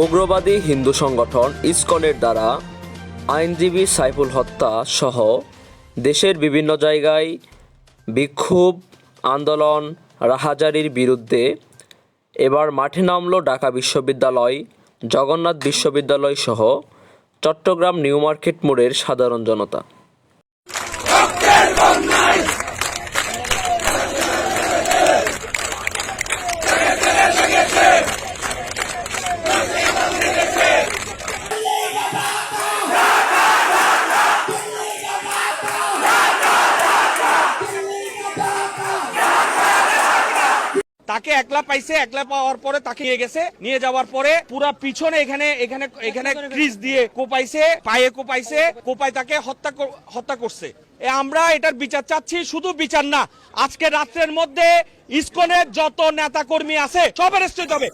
উগ্রবাদী হিন্দু সংগঠন ইসকনের দ্বারা আইনজীবী সাইফুল হত্যা সহ দেশের বিভিন্ন জায়গায় বিক্ষোভ, আন্দোলন, রাহাজারির বিরুদ্ধে এবার মাঠে নামল ঢাকা বিশ্ববিদ্যালয়, জগন্নাথ বিশ্ববিদ্যালয় সহ চট্টগ্রাম নিউ মার্কেট মোড়ের সাধারণ জনতা। তাকে একলা পাইছে, একলা পাওয়ার পরে তাকে নিয়ে গেছে। নিয়ে যাওয়ার পরে পুরা পিছনে এখানে এখানে এখানে ক্রিজ দিয়ে কোপাইছে, পায়ে কোপাইছে কোপাই তাকে হত্যা হত্যা করছে। আমরা এটার বিচার চাচ্ছি, শুধু বিচার না, আজকে রাত্রের মধ্যে ইসকনের যত নেতা কর্মী আছে, সব অ্যারেস্ট হবে।